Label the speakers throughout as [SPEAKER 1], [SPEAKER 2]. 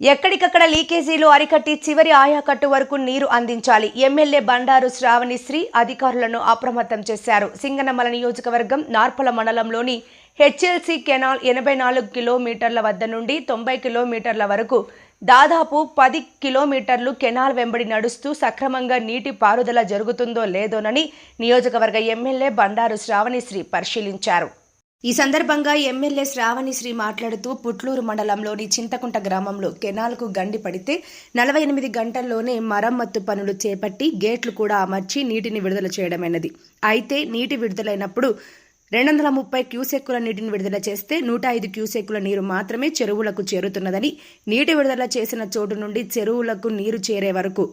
[SPEAKER 1] ఎక్కడికక్కడ లీకేజీలు అరికట్టి చివరి ఆయాకట్టు వరకు నీరు అందించాలి. ఎమ్మెల్యే బండారు శ్రావణి శ్రీ అధికారులను అప్రమత్తం చేశారు. సింగనమల నియోజకవర్గం నార్పల మండలంలోని హెచ్ఎల్సి కెనాల్ ఎనభై నాలుగు కిలోమీటర్ల వద్ద నుండి తొంభై కిలోమీటర్ల వరకు దాదాపు పది కిలోమీటర్లు కెనాల్ వెంబడి నడుస్తూ సక్రమంగా నీటి పారుదల జరుగుతుందో లేదోనని నియోజకవర్గ ఎమ్మెల్యే బండారు శ్రావణిశ్రీ పరిశీలించారు. ఈ సందర్భంగా ఎమ్మెల్యే శ్రావణిశ్రీ మాట్లాడుతూ పుట్లూరు మండలంలోని చింతకుంట గ్రామంలో కెనాల్కు గండి పడితే నలభై ఎనిమిది గంటల్లోనే మరమ్మత్తు పనులు చేపట్టి గేట్లు కూడా అమర్చి నీటిని విడుదల చేయడమైనది. అయితే నీటి విడుదలైనప్పుడు రెండు వందల ముప్పై క్యూసెక్కుల నీటిని విడుదల చేస్తే నూట ఐదు క్యూసెక్కుల నీరు మాత్రమే చెరువులకు చేరుతున్నదని నీటి విడుదల చేసిన చోటు నుండి చెరువులకు నీరు చేరే వరకు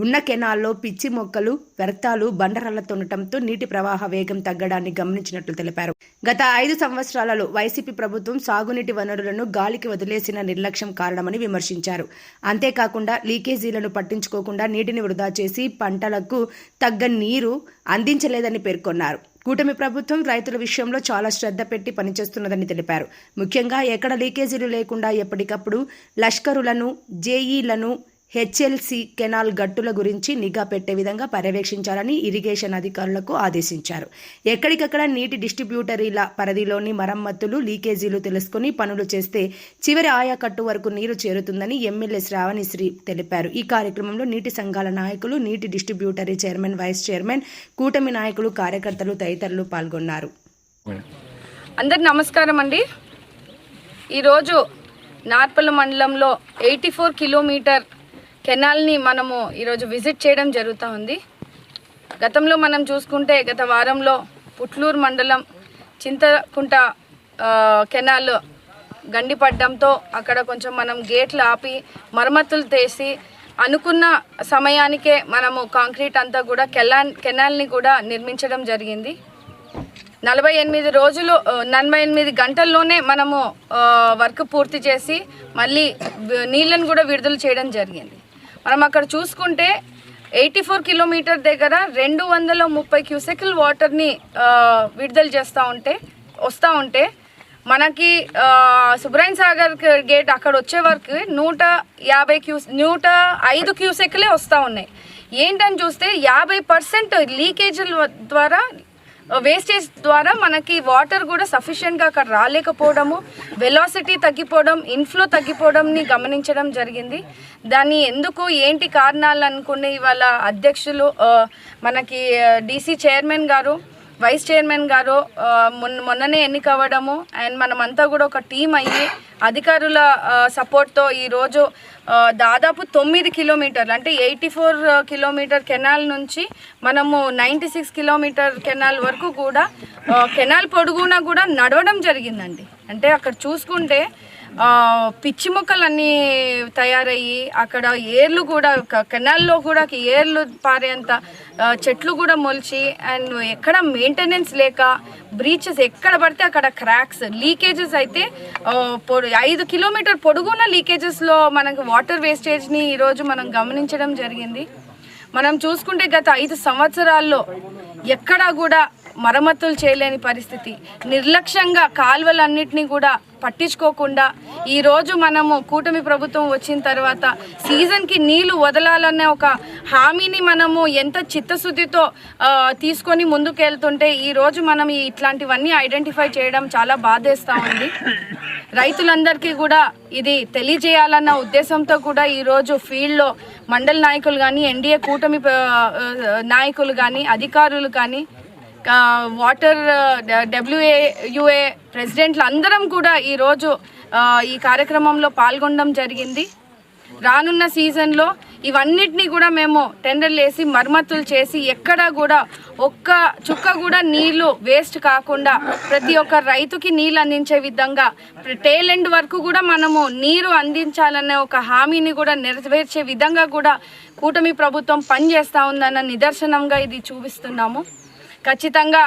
[SPEAKER 1] ఉన్న కెనాల్లో పిచ్చి మొక్కలు వ్యర్థాలు బండరళ్ళతుండటంతో నీటి ప్రవాహ వేగం తగ్గడాన్ని గమనించినట్లు తెలిపారు. గత ఐదు సంవత్సరాలలో వైసీపీ ప్రభుత్వం సాగునీటి వనరులను గాలికి వదిలేసిన నిర్లక్ష్యం కారణమని విమర్శించారు. అంతేకాకుండా లీకేజీలను పట్టించుకోకుండా నీటిని వృధా చేసి పంటలకు తగ్గ నీరు అందించలేదని పేర్కొన్నారు. కూటమి ప్రభుత్వం రైతుల విషయంలో చాలా శ్రద్ధ పెట్టి పనిచేస్తున్నదని తెలిపారు. ముఖ్యంగా ఎక్కడ లీకేజీలు లేకుండా ఎప్పటికప్పుడు లష్కరులను జేఈలను హెచ్ఎల్సి కెనాల్ గట్టుల గురించి నిఘా పెట్టే విధంగా పర్యవేక్షించాలని ఇరిగేషన్ అధికారులకు ఆదేశించారు. ఎక్కడికక్కడ నీటి డిస్ట్రిబ్యూటరీల పరిధిలోని మరమ్మతులు లీకేజీలు తెలుసుకుని పనులు చేస్తే చివరి ఆయాకట్టు వరకు నీరు చేరుతుందని ఎమ్మెల్యే శ్రావణిశ్రీ తెలిపారు. ఈ కార్యక్రమంలో నీటి సంఘాల నాయకులు నీటి డిస్ట్రిబ్యూటరీ చైర్మన్ వైస్ చైర్మన్ కూటమి నాయకులు కార్యకర్తలు తదితరులు పాల్గొన్నారు.
[SPEAKER 2] అందరు నమస్కారం అండి. ఈరోజు నార్పల్ మండలంలో ఎయిటీ ఫోర్ కిలోమీటర్ కెనాల్ని మనము ఈరోజు విజిట్ చేయడం జరుగుతూ ఉంది. గతంలో మనం చూసుకుంటే గత వారంలో పుట్లూరు మండలం చింతకుంట కెనాల్ గండిపడ్డంతో అక్కడ కొంచెం మనం గేట్లు ఆపి మరమ్మతులు తీసి అనుకున్న సమయానికే మనము కాంక్రీట్ అంతా కూడా కెలా కెనాల్ని కూడా నిర్మించడం జరిగింది. నలభై ఎనిమిది రోజులు నలభై ఎనిమిది గంటల్లోనే మనము వర్క్ పూర్తి చేసి మళ్ళీ నీళ్ళను కూడా విడుదల చేయడం జరిగింది. మనం అక్కడ చూసుకుంటే ఎయిటీ ఫోర్ కిలోమీటర్ దగ్గర రెండు వందల ముప్పై క్యూసెకిల్ వాటర్ని విడుదల చేస్తూ ఉంటే వస్తూ ఉంటే మనకి ఆ, సుబ్రాయన్ సాగర్ గేట్ అక్కడ వచ్చే వరకు నూట యాభై క్యూస్ నూట ఐదు క్యూసెక్లే వస్తూ ఉన్నాయి. ఏంటని చూస్తే యాభై పర్సెంట్ లీకేజీల ద్వారా వేస్టేజ్ ద్వారా మనకి వాటర్ కూడా సఫిషియెంట్గా అక్కడ రాలేకపోవడము వెలాసిటీ తగ్గిపోవడం ఇన్ఫ్లో తగ్గిపోవడంని గమనించడం జరిగింది. దాన్ని ఎందుకు ఏంటి కారణాలు అనుకునే ఇవాళ అధ్యక్షులు మనకి DC chairman garu vice chairman garu మొన్న మొన్ననే ఎన్నిక అవ్వడము అండ్ మనమంతా కూడా ఒక టీం అయ్యి అధికారుల సపోర్ట్తో ఈరోజు దాదాపు తొమ్మిది కిలోమీటర్లు అంటే ఎయిటీ ఫోర్ కిలోమీటర్ కెనాల్ నుంచి మనము నైంటీ సిక్స్ కిలోమీటర్ కెనాల్ వరకు కూడా కెనాల్ పొడుగునా కూడా నడవడం జరిగిందండి. అంటే అక్కడ చూసుకుంటే పిచ్చి మొక్కలన్నీ తయారయ్యి అక్కడ ఏర్లు కూడా క- కెనాల్లో కూడా ఏర్లు పారేంత చెట్లు కూడా మొలిచి అండ్ ఎక్కడ మెయింటెనెన్స్ లేక బ్రీచెస్ ఎక్కడ పడితే అక్కడ క్రాక్స్ లీకేజెస్ అయితే పొడు ఐదు కిలోమీటర్ పొడుగున్న లీకేజెస్లో మనకు వాటర్ వేస్టేజ్ని ఈరోజు మనం గమనించడం జరిగింది. మనం చూసుకుంటే గత ఐదు సంవత్సరాల్లో ఎక్కడా కూడా మరమ్మతులు చేయలేని పరిస్థితి. నిర్లక్ష్యంగా కాలువలన్నింటినీ కూడా పట్టించుకోకుండా ఈరోజు మనము కూటమి ప్రభుత్వం వచ్చిన తర్వాత సీజన్కి నీళ్ళు వదలాలనే ఒక హామీని మనము ఎంత చిత్తశుద్ధితో తీసుకొని తీసుకొని ముందుకెళ్తుంటే ఈరోజు మనం ఇట్లాంటివన్నీ ఐడెంటిఫై చేయడం చాలా బాధేస్తూ ఉంది. రైతులందరికీ కూడా ఇది తెలియజేయాలన్న ఉద్దేశంతో కూడా ఈరోజు ఫీల్డ్లో మండల నాయకులు కానీ ఎన్డీఏ కూటమి నాయకులు కానీ అధికారులు కానీ వాటర్ డబ్ల్యూఏయుఏ ప్రెసిడెంట్లు అందరం కూడా ఈరోజు ఈ కార్యక్రమంలో పాల్గొనడం జరిగింది. రానున్న సీజన్లో ఇవన్నిటినీ కూడా మేము టెండర్లు వేసి మరమ్మతులు చేసి ఎక్కడా కూడా ఒక్క చుక్క కూడా నీళ్ళు వేస్ట్ కాకుండా ప్రతి ఒక్క రైతుకి నీళ్ళు అందించే విధంగా టేల్ ఎండ్ వరకు కూడా మనము నీరు అందించాలనే ఒక హామీని కూడా నెరవేర్చే విధంగా కూడా కూటమి ప్రభుత్వం పనిచేస్తూ ఉందన్న నిదర్శనంగా ఇది చూపిస్తున్నాము. ఖచ్చితంగా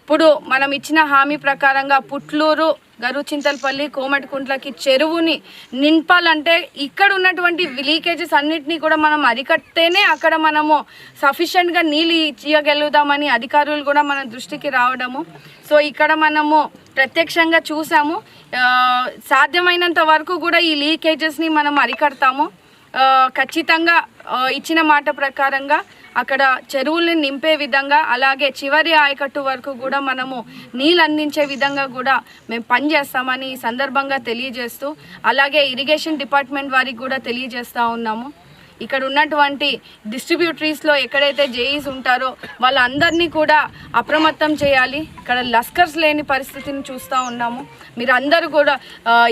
[SPEAKER 2] ఇప్పుడు మనం ఇచ్చిన హామీ ప్రకారంగా పుట్లూరు గరుచింతలపల్లి కోమటికుంట్లకి చెరువుని నింపాలంటే ఇక్కడ ఉన్నటువంటి లీకేజెస్ అన్నిటినీ కూడా మనం అరికట్టేనే అక్కడ మనము సఫిషియెంట్గా నీళ్ళు ఇవ్వగలుగుదామని అధికారులు కూడా మన దృష్టికి రావడము. సో ఇక్కడ మనము ప్రత్యక్షంగా చూసాము. సాధ్యమైనంత వరకు కూడా ఈ లీకేజెస్ని మనం అరికడతాము. ఖచ్చితంగా ఇచ్చిన మాట ప్రకారంగా అక్కడ చెరువుల్ని నింపే విధంగా అలాగే చివరి ఆయకట్టు వరకు కూడా మనము నీళ్ళు అందించే విధంగా కూడా మేము పనిచేస్తామని ఈ సందర్భంగా తెలియజేస్తూ అలాగే ఇరిగేషన్ డిపార్ట్మెంట్ వారికి కూడా తెలియజేస్తూ ఉన్నాము. ఇక్కడ ఉన్నటువంటి డిస్ట్రిబ్యూటరీస్లో ఎక్కడైతే జేఈస్ ఉంటారో వాళ్ళందరినీ కూడా అప్రమత్తం చేయాలి. ఇక్కడ లస్కర్స్ లేని పరిస్థితిని చూస్తూ ఉన్నాము. మీరు అందరూ కూడా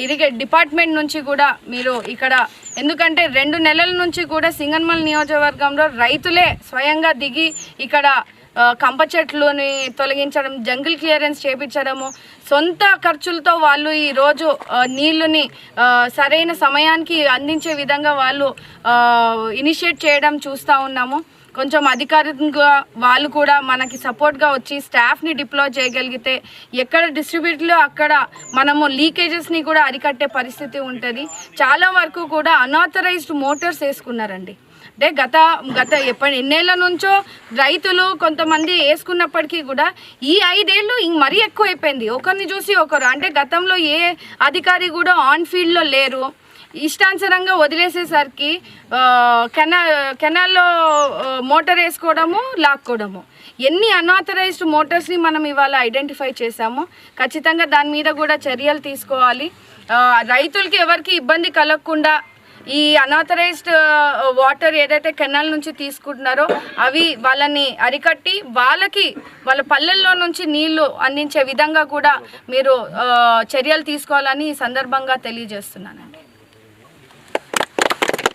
[SPEAKER 2] ఇరిగే డిపార్ట్మెంట్ నుంచి కూడా మీరు ఇక్కడ ఎందుకంటే రెండు నెలల నుంచి కూడా సింగన్మల్ నియోజకవర్గంలో రైతులే స్వయంగా దిగి ఇక్కడ కంప చెట్లుని తొలగించడం జంగిల్ క్లియరెన్స్ చేపించడము సొంత ఖర్చులతో వాళ్ళు ఈరోజు నీళ్ళని సరైన సమయానికి అందించే విధంగా వాళ్ళు ఇనిషియేట్ చేయడం చూస్తూ ఉన్నాము. కొంచెం అధికారికంగా వాళ్ళు కూడా మనకి సపోర్ట్గా వచ్చి స్టాఫ్ని డిప్లాయ్ చేయగలిగితే ఎక్కడ డిస్ట్రిబ్యూట్లో అక్కడ మనము లీకేజెస్ని కూడా అరికట్టే పరిస్థితి ఉంటుంది. చాలా వరకు కూడా అనాథరైజ్డ్ మోటార్స్ వేసుకున్నారండి. అంటే గత గత ఎప్పటి ఎన్నేళ్ళ నుంచో రైతులు కొంతమంది వేసుకున్నప్పటికీ కూడా ఈ ఐదేళ్ళు ఇంక మరీ ఎక్కువ అయిపోయింది ఒకరిని చూసి ఒకరు. అంటే గతంలో ఏ అధికారి కూడా ఆన్ ఫీల్డ్లో లేరు. ఇష్టానుసరంగా వదిలేసేసరికి కెనా కెనాల్లో మోటార్ వేసుకోవడము లాక్కోవడము. ఎన్ని అన్ఆథరైజ్డ్ మోటార్స్ని మనం ఇవాళ ఐడెంటిఫై చేశామో ఖచ్చితంగా దాని మీద కూడా చర్యలు తీసుకోవాలి. రైతులకి ఎవరికి ఇబ్బంది కలగకుండా ఈ అనాథరైజ్డ్ వాటర్ ఏదైతే కెనాల్ నుంచి తీసుకుంటున్నారో అవి వాళ్ళని అరికట్టి వాళ్ళకి వాళ్ళ పల్లెల్లో నుంచి నీళ్ళు అందించే విధంగా కూడా మీరు చర్యలు తీసుకోవాలని ఈ సందర్భంగా తెలియజేస్తున్నాను